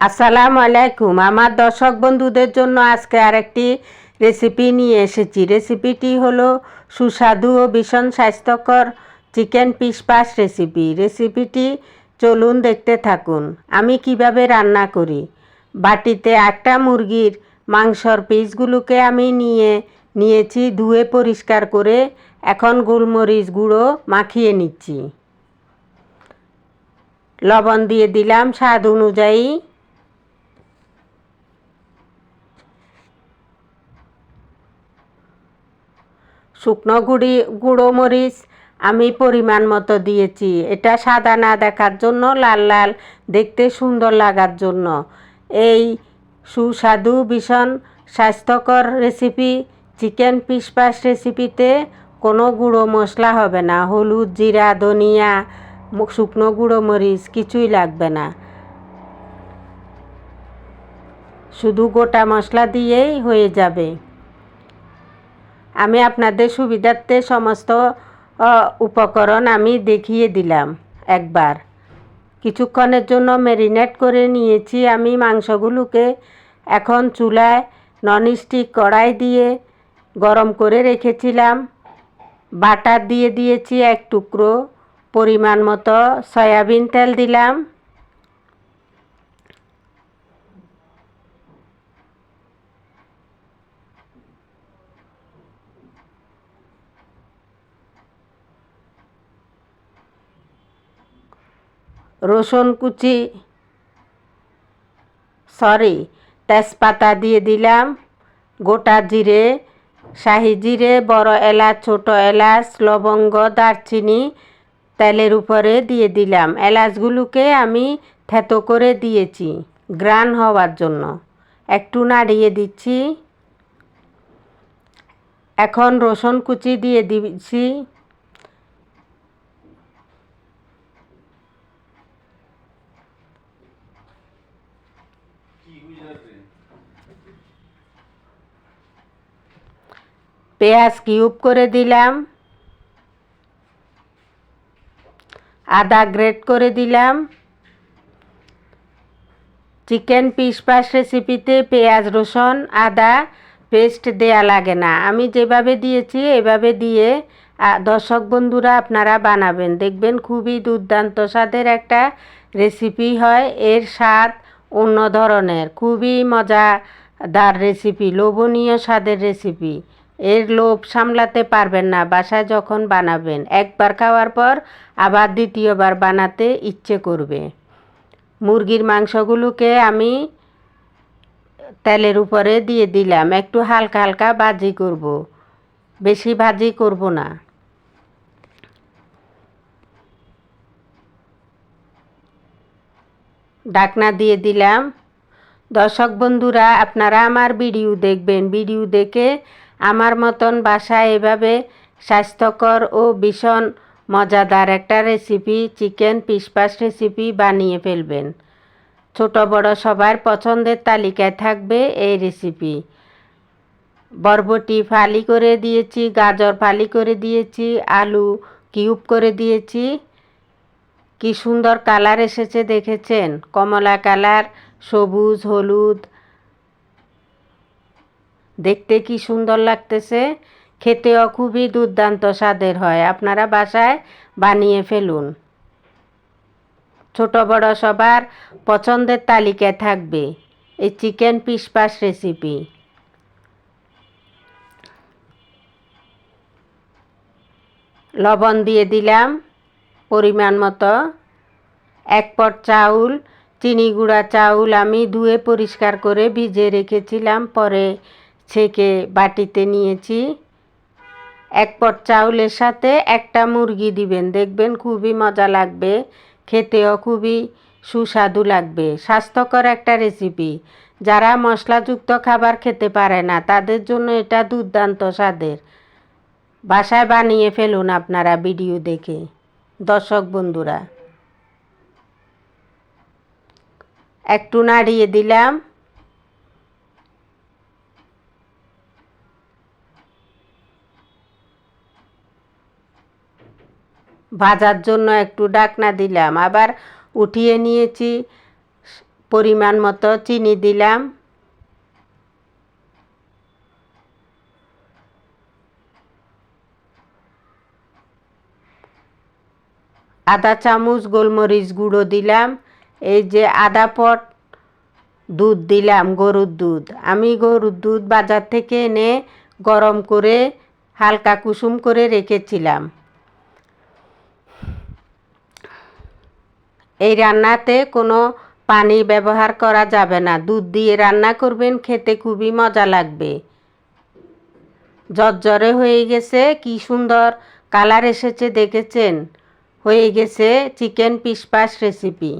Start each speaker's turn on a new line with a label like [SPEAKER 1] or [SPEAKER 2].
[SPEAKER 1] আসসালামু আলাইকুম। আমার দর্শক বন্ধুদের জন্য আজকে আরেকটি রেসিপি নিয়ে এসেছি। রেসিপিটি হলো সুস্বাদু ও ভীষণ স্বাস্থ্যকর চিকেন পিসপাস রেসিপি রেসিপিটি চলুন দেখতে থাকুন। আমি কীভাবে রান্না করি? বাটিতে একটা মুরগির মাংসর পিসগুলোকে আমি নিয়ে নিয়েছি, ধুয়ে পরিষ্কার করে এখন গোলমরিচ গুঁড়ো মাখিয়ে নিচ্ছি। লবণ দিয়ে দিলাম স্বাদ অনুযায়ী। শুকনো গুঁড়ি, গুঁড়ো মরিচ আমি পরিমাণ মতো দিয়েছি। এটা সাদা না দেখার জন্য, লাল লাল দেখতে সুন্দর লাগার জন্য। এই সুস্বাদু ভীষণ স্বাস্থ্যকর রেসিপি, চিকেন পিসপাস রেসিপিতে কোনো গুঁড়ো মশলা হবে না। হলুদ, জিরা, ধনিয়া, শুকনো গুঁড়ো মরিচ, কিছুই লাগবে না। শুধু গোটা মশলা দিয়েই হয়ে যাবে। আমি আপনাদের সুবিধার্থে সমস্ত উপকরণ আমি দেখিয়ে দিলাম, একবার। কিছুক্ষণের জন্য ম্যারিনেট করে নিয়েছি আমি মাংসগুলোকে। এখন চুলায় ননস্টিক কড়াই দিয়ে গরম করে রেখেছিলাম। বাটার দিয়ে দিয়েছি এক টুকরো পরিমাণ মতো সয়াবিন তেল দিলাম। রসুন কুচি সরি তেজপাতা দিয়ে দিলাম, গোটা জিরে, শাহি জিরে, বড় এলাচ, ছোট এলাচ, লবঙ্গ, দারচিনি, তেলের উপরে দিয়ে দিলাম। এলাচগুলোকে আমি থেতো করে দিয়েছি গ্রান হওয়ার জন্য। একটু নাড়িয়ে দিচ্ছি। এখন রসুন কুচি দিয়ে দিচ্ছি। পেঁয়াজ কিউব করে দিলাম। আদা গ্রেট করে দিলাম। চিকেন পিস পাস রেসিপিতে পেঁয়াজ, রসুন, আদা পেস্ট দেয়া লাগে না। আমি যেভাবে দিয়েছি, এভাবে দিয়ে দর্শক বন্ধুরা আপনারা বানাবেন। দেখবেন খুবই দুর্দান্ত স্বাদের একটা রেসিপি হয়। এর স্বাদ অন্য ধরনের। খুবই মজাদার রেসিপি, লোভনীয় স্বাদের রেসিপি। এর লোভ সামলাতে পারবেন না, বাসায় যখন বানাবেন। একবার খাওয়ার পর আবার দ্বিতীয়বার বানাতে ইচ্ছে করবে। মুরগির মাংসগুলোকে আমি তেলের উপরে দিয়ে দিলাম, একটু হালকা হালকা ভাজি করব। বেশি ভাজি করব না। ডাকনা দিয়ে দিলাম। দর্শক বন্ধুরা, আপনারা আমার ভিডিও দেখবেন। ভিডিও দেখে আমার মতন বাসায় এভাবে স্বাস্থ্যকর ও ভীষণ মজাদার একটা রেসিপি চিকেন পিসপাস রেসিপি বানিয়ে ফেলবেন। ছোট বড় সবার পছন্দের তালিকায় থাকবে এই রেসিপি বরবটি ফালি করে দিয়েছি, গাজর ফালি করে দিয়েছি, আলু কিউব করে দিয়েছি। কি সুন্দর কালার এসেছে দেখেছেন? কমলা কালার সবুজ, হলুদ দেখতে কি সুন্দর লাগতেছে? খেতেও খুবই দুর্দান্ত স্বাদের হয়। আপনারা বাসায় বানিয়ে ফেলুন। ছোট বড় সবার পছন্দের তালিকায় থাকবে এই চিকেন পিসপাস রেসিপি। লবণ দিয়ে দিলাম পরিমাণ মতো। এক পট চাউল, চিনি গুঁড়া চাউল আমি ধুয়ে পরিষ্কার করে ভিজে রেখেছিলাম। পরে ছেঁকে বাটিতে নিয়েছি। এক পট চাউলের সাথে একটা মুরগি দিবেন। দেখবেন খুবই মজা লাগবে, খেতেও খুবই সুস্বাদু লাগবে। স্বাস্থ্যকর একটা রেসিপি যারা মশলাযুক্ত খাবার খেতে পারে না, তাদের জন্য এটা দুর্দান্ত স্বাদের। বাসায় বানিয়ে ফেলুন আপনারা ভিডিও দেখে। দর্শক বন্ধুরা, একটু নাড়িয়ে দিলাম। ভাজার জন্য একটু ডাকনা দিলাম। আবার উঠিয়ে নিয়েছি, পরিমাণ মতো চিনি দিলাম। আধা চামচ, গোলমরিচ গুঁড়ো দিলাম। এই যে আধা পট দুধ দিলাম, গরুর দুধ। আমি গরুর দুধ বাজার থেকে এনে গরম করে হালকা কুসুম করে রেখেছিলাম। এই রান্নাতে কোনো পানি ব্যবহার করা যাবে না। দুধ দিয়ে রান্না করবেন, খেতে খুবই মজা লাগবে। জর্জরে হয়ে গেছে, কি সুন্দর কালার এসেছে, দেখেছেন? হয়ে গেছে চিকেন পিসপাস রেসিপি।